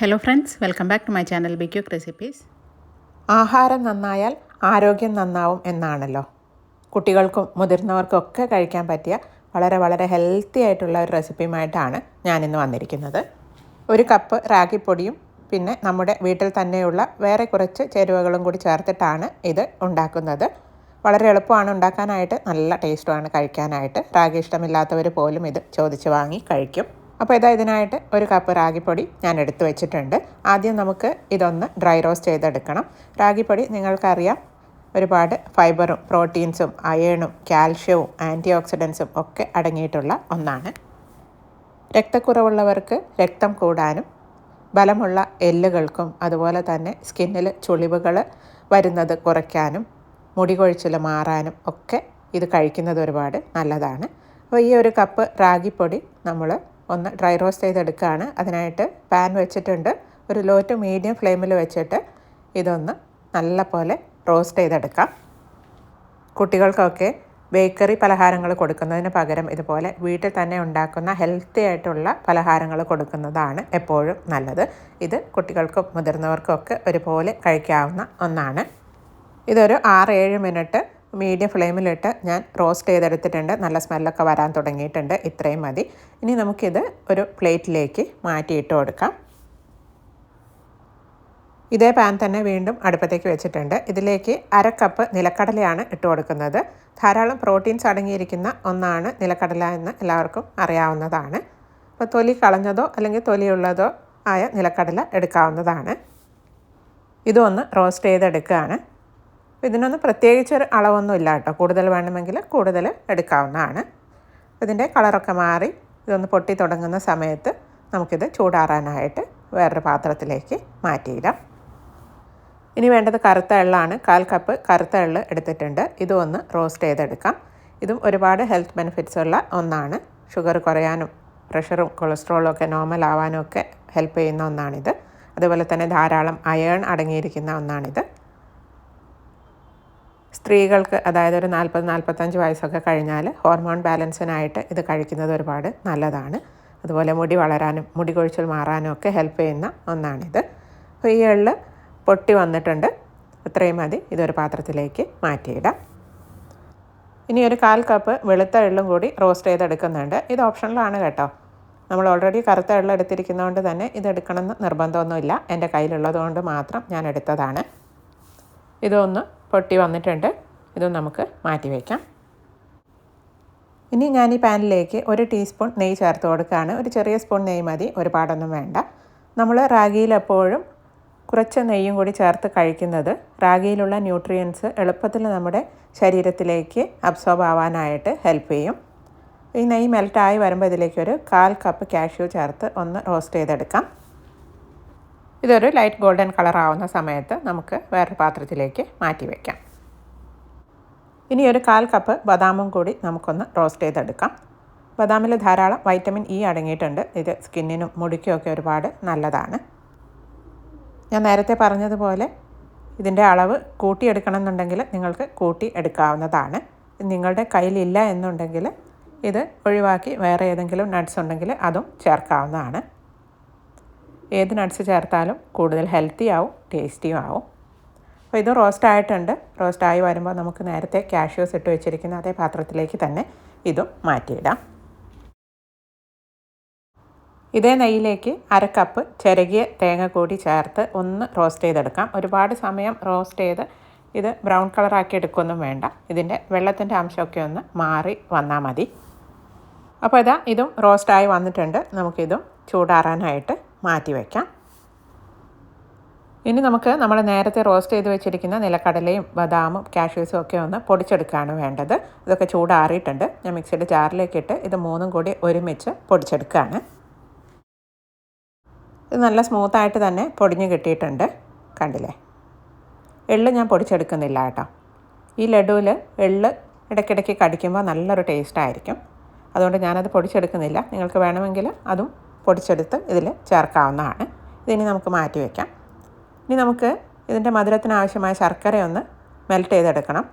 Hello friends welcome back to my channel be quick recipes ആഹാരം നന്നായാൽ ആരോഗ്യം നന്നാവും എന്നാണല്ലോ. കുട്ടികൾക്കും മുതിർന്നവർക്കും ഒക്കെ കഴിക്കാൻ പറ്റിയ വളരെ വളരെ ഹെൽത്തി ആയിട്ടുള്ള ഒരു റെസിപ്പിയുമായിട്ടാണ് ഞാനിന്ന് വന്നിരിക്കുന്നത്. ഒരു കപ്പ് റാഗിപ്പൊടിയും പിന്നെ നമ്മുടെ വീട്ടിൽ തന്നെയുള്ള വേറെ കുറച്ച് ചേരുവകളും കൂടി ചേർത്തിട്ടാണ് ഇത് ഉണ്ടാക്കുന്നത്. വളരെ എളുപ്പമാണ് ഉണ്ടാക്കാനായിട്ട് നല്ല ടേസ്റ്റുമാണ് കഴിക്കാനായിട്ട്. റാഗി ഇഷ്ടമില്ലാത്തവർ പോലും ഇത് ചോദിച്ച് വാങ്ങി കഴിക്കും. അപ്പോൾ ഇതാ ഇതിനായിട്ട് ഒരു കപ്പ് റാഗിപ്പൊടി ഞാൻ എടുത്തു വെച്ചിട്ടുണ്ട്. ആദ്യം നമുക്ക് ഇതൊന്ന് ഡ്രൈ റോസ്റ്റ് ചെയ്തെടുക്കണം. റാഗിപ്പൊടി നിങ്ങൾക്കറിയാം ഒരുപാട് ഫൈബറും പ്രോട്ടീൻസും അയേണും കാൽഷ്യവും ആന്റി ഓക്സിഡൻസും ഒക്കെ അടങ്ങിയിട്ടുള്ള ഒന്നാണ്. രക്തക്കുറവുള്ളവർക്ക് രക്തം കൂടാനും ബലമുള്ള എല്ലുകൾക്കും അതുപോലെ തന്നെ സ്കിന്നിൽ ചുളിവുകൾ വരുന്നത് കുറയ്ക്കാനും മുടി കൊഴിച്ചിൽ മാറാനും ഒക്കെ ഇത് കഴിക്കുന്നത് ഒരുപാട് നല്ലതാണ്. അപ്പോൾ ഈ ഒരു കപ്പ് റാഗിപ്പൊടി നമ്മൾ ഒന്ന് ഡ്രൈ റോസ്റ്റ് ചെയ്തെടുക്കുകയാണ്. അതിനായിട്ട് പാൻ വെച്ചിട്ടുണ്ട്. ഒരു ലോ ടു മീഡിയം ഫ്ലെയിമിൽ വെച്ചിട്ട് ഇതൊന്ന് നല്ല പോലെ റോസ്റ്റ് ചെയ്തെടുക്കാം. കുട്ടികൾക്കൊക്കെ ബേക്കറി പലഹാരങ്ങൾ കൊടുക്കുന്നതിന് പകരം ഇതുപോലെ വീട്ടിൽ തന്നെ ഉണ്ടാക്കുന്ന ഹെൽത്തി ആയിട്ടുള്ള പലഹാരങ്ങൾ കൊടുക്കുന്നതാണ് എപ്പോഴും നല്ലത്. ഇത് കുട്ടികൾക്കും മുതിർന്നവർക്കും ഒക്കെ ഒരുപോലെ കഴിക്കാവുന്ന ഒന്നാണ്. ഇതൊരു ആറ് ഏഴ് മിനിറ്റ് മീഡിയം ഫ്ലെയിമിലിട്ട് ഞാൻ റോസ്റ്റ് ചെയ്തെടുത്തിട്ടുണ്ട്. നല്ല സ്മെല്ലൊക്കെ വരാൻ തുടങ്ങിയിട്ടുണ്ട്. ഇത്രയും മതി. ഇനി നമുക്കിത് ഒരു പ്ലേറ്റിലേക്ക് മാറ്റിയിട്ട് കൊടുക്കാം. ഇതേ പാൻ തന്നെ വീണ്ടും അടുപ്പത്തേക്ക് വെച്ചിട്ടുണ്ട്. ഇതിലേക്ക് അര കപ്പ് നിലക്കടലയാണ് ഇട്ട് കൊടുക്കുന്നത്. ധാരാളം പ്രോട്ടീൻസ് അടങ്ങിയിരിക്കുന്ന ഒന്നാണ് നിലക്കടല എന്ന് എല്ലാവർക്കും അറിയാവുന്നതാണ്. അപ്പോൾ തൊലി കളഞ്ഞതോ അല്ലെങ്കിൽ തൊലിയുള്ളതോ ആയ നിലക്കടല എടുക്കാവുന്നതാണ്. ഇതൊന്ന് റോസ്റ്റ് ചെയ്തെടുക്കുകയാണ്. ഇതിനൊന്നും പ്രത്യേകിച്ചൊരു അളവൊന്നും ഇല്ല കേട്ടോ. കൂടുതൽ വേണമെങ്കിൽ കൂടുതൽ എടുക്കാവുന്നതാണ്. ഇതിന്റെ കളറൊക്കെ മാറി ഇതൊന്ന് പൊട്ടി തുടങ്ങുന്ന സമയത്ത് നമുക്കിത് ചൂടാറാനായിട്ട് വേറൊരു പാത്രത്തിലേക്ക് മാറ്റിയിടാം. ഇനി വേണ്ടത് കറുത്ത എള്ളാണ്. കാൽ കപ്പ് കറുത്ത എള്ള് എടുത്തിട്ടുണ്ട്. ഇതും ഒന്ന് റോസ്റ്റ് ചെയ്തെടുക്കാം. ഇതും ഒരുപാട് ഹെൽത്ത് ബെനിഫിറ്റ്സ് ഉള്ള ഒന്നാണ്. ഷുഗർ കുറയാനും പ്രഷറും കൊളസ്ട്രോളും ഒക്കെ നോർമൽ ആവാനും ഒക്കെ ഹെൽപ്പ് ചെയ്യുന്ന ഒന്നാണിത്. അതുപോലെ തന്നെ ധാരാളം അയേൺ അടങ്ങിയിരിക്കുന്ന ഒന്നാണിത്. സ്ത്രീകൾക്ക് അതായത് ഒരു നാൽപ്പത് നാൽപ്പത്തഞ്ച് വയസ്സൊക്കെ കഴിഞ്ഞാൽ ഹോർമോൺ ബാലൻസിനായിട്ട് ഇത് കഴിക്കുന്നത് ഒരുപാട് നല്ലതാണ്. അതുപോലെ മുടി വളരാനും മുടി കൊഴിച്ചിൽ മാറാനും ഒക്കെ ഹെൽപ്പ് ചെയ്യുന്ന ഒന്നാണിത്. അപ്പോൾ ഈ എള്ള് പൊട്ടി വന്നിട്ടുണ്ട്. ഇത്രയും മതി. ഇതൊരു പാത്രത്തിലേക്ക് മാറ്റിയിടാം. ഇനി ഒരു കാൽ കപ്പ് വെളുത്ത എള്ളും കൂടി റോസ്റ്റ് ചെയ്തെടുക്കുന്നുണ്ട്. ഇത് ഓപ്ഷണലാണ് കേട്ടോ. നമ്മൾ ഓൾറെഡി കറുത്ത എള്ള എടുത്തിരിക്കുന്നതുകൊണ്ട് തന്നെ ഇത് എടുക്കണമെന്ന് നിർബന്ധമൊന്നുമില്ല. എന്റെ കയ്യിലുള്ളത് കൊണ്ട് മാത്രം ഞാൻ എടുത്തതാണ്. ഇതൊന്ന് പൊട്ടി വന്നിട്ടുണ്ട്. ഇതും നമുക്ക് മാറ്റി വയ്ക്കാം ഇനി ഞാൻ ഈ പാനിലേക്ക് ഒരു ടീസ്പൂൺ നെയ്യ് ചേർത്ത് കൊടുക്കുകയാണ്. ഒരു ചെറിയ സ്പൂൺ നെയ്യ് മതി. ഒരുപാടൊന്നും വേണ്ട. നമ്മൾ റാഗിയിൽ എപ്പോഴും കുറച്ച് നെയ്യും കൂടി ചേർത്ത് കഴിക്കുന്നത് റാഗിയിലുള്ള ന്യൂട്രിയൻസ് എളുപ്പത്തിൽ നമ്മുടെ ശരീരത്തിലേക്ക് അബ്സോർബ് ആവാനായിട്ട് ഹെൽപ്പ് ചെയ്യും. ഈ നെയ്യ് മെൽറ്റായി വരുമ്പോൾ ഇതിലേക്ക് ഒരു കാൽ കപ്പ് കാഷ്യൂ ചേർത്ത് ഒന്ന് റോസ്റ്റ് ചെയ്തെടുക്കാം. ഇതൊരു ലൈറ്റ് ഗോൾഡൻ കളർ ആവുന്ന സമയത്ത് നമുക്ക് വേറൊരു പാത്രത്തിലേക്ക് മാറ്റി വയ്ക്കാം ഇനി ഒരു കാൽ കപ്പ് ബദാമും കൂടി നമുക്കൊന്ന് റോസ്റ്റ് ചെയ്തെടുക്കാം. ബദാമിൽ ധാരാളം വൈറ്റമിൻ ഇ അടങ്ങിയിട്ടുണ്ട്. ഇത് സ്കിന്നിനും മുടിക്കുമൊക്കെ ഒരുപാട് നല്ലതാണ്. ഞാൻ നേരത്തെ പറഞ്ഞതുപോലെ ഇതിന്റെ അളവ് കൂട്ടിയെടുക്കണം എന്നുണ്ടെങ്കിൽ നിങ്ങൾക്ക് കൂട്ടി എടുക്കാവുന്നതാണ്. നിങ്ങളുടെ കയ്യിലില്ല എന്നുണ്ടെങ്കിൽ ഇത് ഒഴിവാക്കി വേറെ ഏതെങ്കിലും നട്ട്സ് ഉണ്ടെങ്കിൽ അതും ചേർക്കാവുന്നതാണ്. ഏത് നട്ട്സ് ചേർത്താലും കൂടുതൽ ഹെൽത്തി ആവും ടേസ്റ്റിയും ആവും. അപ്പോൾ ഇത് റോസ്റ്റ് ആയിട്ടുണ്ട്. റോസ്റ്റ് ആയി വരുമ്പോൾ നമുക്ക് നേരത്തെ കാഷ്യൂസ് ഇട്ട് വെച്ചിരിക്കുന്ന അതേ പാത്രത്തിലേക്ക് തന്നെ ഇതും മാറ്റിയിടാം. ഇതേ നെയ്യിലേക്ക് അര കപ്പ് ചിരകിയ തേങ്ങ കൂടി ചേർത്ത് ഒന്ന് റോസ്റ്റ് ചെയ്തെടുക്കാം. ഒരുപാട് സമയം റോസ്റ്റ് ചെയ്ത് ഇത് ബ്രൗൺ കളറാക്കി എടുക്കൊന്നും വേണ്ട. ഇതിന്റെ വെള്ളത്തിന്റെ അംശമൊക്കെ ഒന്ന് മാറി വന്നാൽ മതി. അപ്പോൾ ഇതാ ഇതും റോസ്റ്റായി വന്നിട്ടുണ്ട്. നമുക്കിതും ചൂടാറാനായിട്ട് മാറ്റി വയ്ക്കാം ഇനി നമുക്ക് നമ്മൾ നേരത്തെ റോസ്റ്റ് ചെയ്ത് വെച്ചിരിക്കുന്ന നിലക്കടലയും ബദാമും കാഷ്യൂസും ഒക്കെ ഒന്ന് പൊടിച്ചെടുക്കുകയാണ് വേണ്ടത്. ഇതൊക്കെ ചൂടാറിയിട്ടുണ്ട്. ഞാൻ മിക്സിയുടെ ജാറിലേക്ക് ഇട്ട് ഇത് മൂന്നും കൂടി ഒരുമിച്ച് പൊടിച്ചെടുക്കുകയാണ് ഇത് നല്ല സ്മൂത്തായിട്ട് തന്നെ പൊടിഞ്ഞ് കിട്ടിയിട്ടുണ്ട്. കണ്ടില്ലേ? എള്ള് ഞാൻ പൊടിച്ചെടുക്കുന്നില്ല കേട്ടോ. ഈ ലഡുവിൽ എള്ള് ഇടയ്ക്കിടയ്ക്ക് കടിക്കുമ്പോൾ നല്ലൊരു ടേസ്റ്റായിരിക്കും അതുകൊണ്ട് ഞാനത് പൊടിച്ചെടുക്കുന്നില്ല. നിങ്ങൾക്ക് വേണമെങ്കിൽ അതും പൊടിച്ചെടുത്ത് ഇതിൽ ചേർക്കാവുന്നതാണ്. ഇതിനി നമുക്ക് മാറ്റി വയ്ക്കാം ഇനി നമുക്ക് ഇതിന്റെ മധുരത്തിന് ആവശ്യമായ ശർക്കര ഒന്ന് മെൽറ്റ് ചെയ്തെടുക്കണം.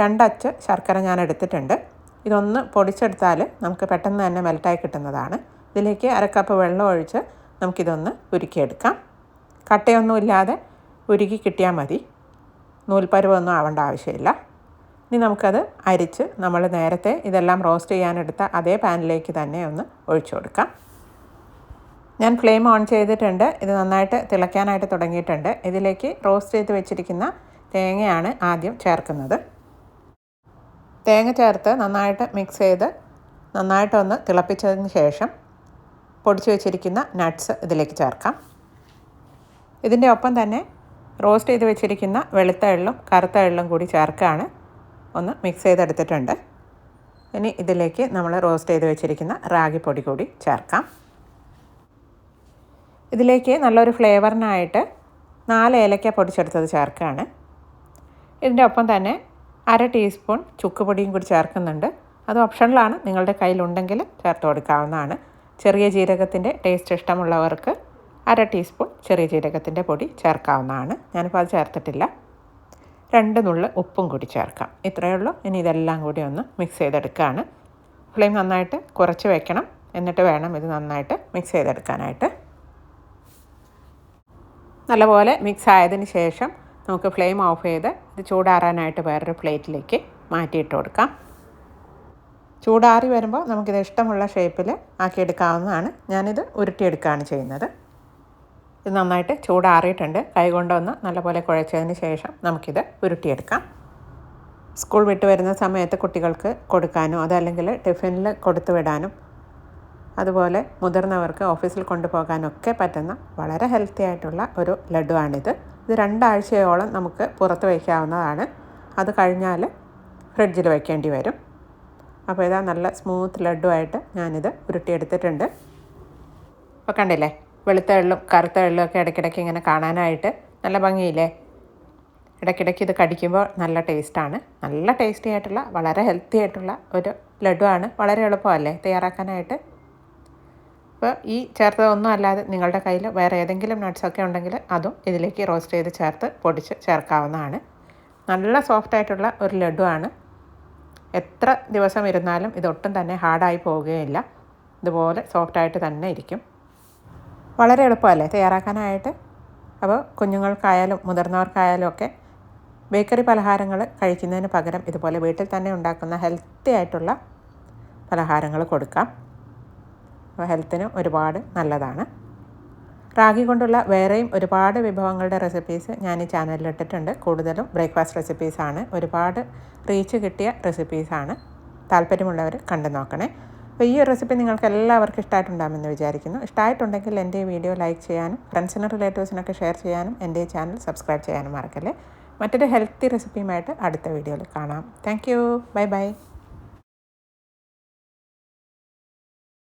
രണ്ടച്ച് ശർക്കര ഞാൻ എടുത്തിട്ടുണ്ട്. ഇതൊന്ന് പൊടിച്ചെടുത്താൽ നമുക്ക് പെട്ടെന്ന് തന്നെ മെൽറ്റായി കിട്ടുന്നതാണ്. ഇതിലേക്ക് അരക്കപ്പ് വെള്ളം ഒഴിച്ച് നമുക്കിതൊന്ന് ഉരുക്കിയെടുക്കാം. കട്ടയൊന്നും ഇല്ലാതെ ഉരുക്കി കിട്ടിയാൽ മതി. നൂൽപ്പരുവൊന്നും ആവേണ്ട ആവശ്യമില്ല. ഇനി നമുക്കത് അരിച്ച് നമ്മൾ നേരത്തെ ഇതെല്ലാം റോസ്റ്റ് ചെയ്യാനെടുത്ത അതേ പാനിലേക്ക് തന്നെ ഒന്ന് ഒഴിച്ചു കൊടുക്കാം. ഞാൻ ഫ്ലെയിം ഓൺ ചെയ്തിട്ടുണ്ട്. ഇത് നന്നായിട്ട് തിളയ്ക്കാനായിട്ട് തുടങ്ങിയിട്ടുണ്ട്. ഇതിലേക്ക് റോസ്റ്റ് ചെയ്ത് വെച്ചിരിക്കുന്ന തേങ്ങയാണ് ആദ്യം ചേർക്കുന്നത്. തേങ്ങ ചേർത്ത് നന്നായിട്ട് മിക്സ് ചെയ്ത് നന്നായിട്ടൊന്ന് തിളപ്പിച്ചതിന് ശേഷം പൊടിച്ചു വെച്ചിരിക്കുന്ന നട്ട്സ് ഇതിലേക്ക് ചേർക്കാം. ഇതിന്റെ ഒപ്പം തന്നെ റോസ്റ്റ് ചെയ്ത് വെച്ചിരിക്കുന്ന വെളുത്ത എള്ളും കറുത്ത എള്ളും കൂടി ചേർക്കുകയാണ് ഒന്ന് മിക്സ് ചെയ്തെടുത്തിട്ടുണ്ട്. ഇനി ഇതിലേക്ക് നമ്മൾ റോസ്റ്റ് ചെയ്ത് വെച്ചിരിക്കുന്ന റാഗി പൊടി കൂടി ചേർക്കാം. ഇതിലേക്ക് നല്ലൊരു ഫ്ലേവറിനായിട്ട് നാല് ഏലക്ക പൊടിച്ചെടുത്തത് ചേർക്കുകയാണ്. ഇതിന്റെ ഒപ്പം തന്നെ അര ടീസ്പൂൺ ചുക്ക് പൊടിയും കൂടി ചേർക്കുന്നുണ്ട്. അത് ഓപ്ഷണലാണ് നിങ്ങളുടെ കയ്യിലുണ്ടെങ്കിൽ ചേർത്ത് കൊടുക്കാവുന്നതാണ്. ചെറിയ ജീരകത്തിന്റെ ടേസ്റ്റ് ഇഷ്ടമുള്ളവർക്ക് അര ടീസ്പൂൺ ചെറിയ ജീരകത്തിന്റെ പൊടി ചേർക്കാവുന്നതാണ്. ഞാനിപ്പോൾ അത് ചേർത്തിട്ടില്ല. രണ്ട് നുള്ളു ഉപ്പും കൂടി ചേർക്കാം. ഇത്രയേ ഉള്ളൂ. ഇനി ഇതെല്ലാം കൂടി ഒന്ന് മിക്സ് ചെയ്തെടുക്കുകയാണ്. ഫ്ലെയിം നന്നായിട്ട് കുറച്ച് വെക്കണം. എന്നിട്ട് വേണം ഇത് നന്നായിട്ട് മിക്സ് ചെയ്തെടുക്കാനായിട്ട്. നല്ലപോലെ മിക്സ് ആയതിന് ശേഷം നമുക്ക് ഫ്ലെയിം ഓഫ് ചെയ്ത് ഇത് ചൂടാറാനായിട്ട് വേറൊരു പ്ലേറ്റിലേക്ക് മാറ്റിയിട്ട് കൊടുക്കാം. ചൂടാറി വരുമ്പോൾ നമുക്കിത് ഇഷ്ടമുള്ള ഷേപ്പിൽ ആക്കിയെടുക്കാവുന്നതാണ്. ഞാനിത് ഉരുട്ടിയെടുക്കുകയാണ് ചെയ്യുന്നത്. ഇത് നന്നായിട്ട് ചൂടാറിയിട്ടുണ്ട്. കൈകൊണ്ടൊന്ന് നല്ലപോലെ കുഴച്ചതിന് ശേഷം നമുക്കിത് ഉരുട്ടിയെടുക്കാം. സ്കൂൾ വിട്ട് വരുന്ന സമയത്ത് കുട്ടികൾക്ക് കൊടുക്കാനോ അതല്ലെങ്കിൽ ടിഫിനിൽ കൊടുത്തു വിടാനും അതുപോലെ മുതിർന്നവർക്ക് ഓഫീസിൽ കൊണ്ടുപോകാനൊക്കെ പറ്റുന്ന വളരെ ഹെൽത്തി ആയിട്ടുള്ള ഒരു ലഡുവാണിത്. ഇത് രണ്ടാഴ്ചയോളം നമുക്ക് പുറത്ത് വയ്ക്കാവുന്നതാണ്. അത് കഴിഞ്ഞാൽ ഫ്രിഡ്ജിൽ വയ്ക്കേണ്ടി വരും. അപ്പോൾ ഇതാ നല്ല സ്മൂത്ത് ലഡുവായിട്ട് ഞാനിത് ഉരുട്ടിയെടുത്തിട്ടുണ്ട്. അപ്പോൾ കണ്ടില്ലേ? വെളുത്ത എള്ളും കറുത്ത എള്ളും ഒക്കെ ഇടയ്ക്കിടയ്ക്ക് ഇങ്ങനെ കാണാനായിട്ട് നല്ല ഭംഗിയില്ലേ? ഇടയ്ക്കിടയ്ക്ക് ഇത് കടിക്കുമ്പോൾ നല്ല ടേസ്റ്റാണ് നല്ല ടേസ്റ്റി ആയിട്ടുള്ള വളരെ ഹെൽത്തി ആയിട്ടുള്ള ഒരു ലഡുവാണ്. വളരെ എളുപ്പമല്ലേ? തയ്യാറാക്കാനായിട്ട് അപ്പോൾ ഈ ചേർത്തതൊന്നും അല്ലാതെ നിങ്ങളുടെ കയ്യിൽ വേറെ ഏതെങ്കിലും നട്ട്സൊക്കെ ഉണ്ടെങ്കിൽ അതും ഇതിലേക്ക് റോസ്റ്റ് ചെയ്ത് ചേർത്ത് പൊടിച്ച് ചേർക്കാവുന്നതാണ്. നല്ല സോഫ്റ്റ് ആയിട്ടുള്ള ഒരു ആണ് എത്ര ദിവസം ഇരുന്നാലും ഇതൊട്ടും തന്നെ ഹാർഡായി പോവുകയില്ല. ഇതുപോലെ സോഫ്റ്റായിട്ട് തന്നെ ഇരിക്കും. വളരെ എളുപ്പമല്ലേ തയ്യാറാക്കാനായിട്ട്? അപ്പോൾ കുഞ്ഞുങ്ങൾക്കായാലും മുതിർന്നവർക്കായാലും ഒക്കെ ബേക്കറി പലഹാരങ്ങൾ കഴിക്കുന്നതിന് പകരം ഇതുപോലെ വീട്ടിൽ തന്നെ ഉണ്ടാക്കുന്ന ഹെൽത്തി ആയിട്ടുള്ള പലഹാരങ്ങൾ കൊടുക്കാം. ഹെൽത്തിന് ഒരുപാട് നല്ലതാണ്. റാഗി കൊണ്ടുള്ള വേറെയും ഒരുപാട് വിഭവങ്ങളുടെ റെസിപ്പീസ് ഞാൻ ഈ ചാനലിൽ ഇട്ടിട്ടുണ്ട്. കൂടുതലും ബ്രേക്ക്ഫാസ്റ്റ് റെസിപ്പീസാണ് ഒരുപാട് റീച്ച് കിട്ടിയ റെസിപ്പീസാണ് താല്പര്യമുള്ളവർ കണ്ടു നോക്കണേ. അപ്പോൾ ഈ ഒരു റെസിപ്പി നിങ്ങൾക്ക് എല്ലാവർക്കും ഇഷ്ടമായിട്ടുണ്ടാകുമെന്ന് വിചാരിക്കുന്നു. ഇഷ്ടമായിട്ടുണ്ടെങ്കിൽ എന്റെ ഈ വീഡിയോ ലൈക്ക് ചെയ്യാനും ഫ്രണ്ട്സിനും റിലേറ്റീവ്സിനൊക്കെ ഷെയർ ചെയ്യാനും എന്റെ ഈ ചാനൽ സബ്സ്ക്രൈബ് ചെയ്യാനും മറക്കല്ലേ. മറ്റൊരു ഹെൽത്തി റെസിപ്പിയുമായിട്ട് അടുത്ത വീഡിയോയിൽ കാണാം. Thank you bye bye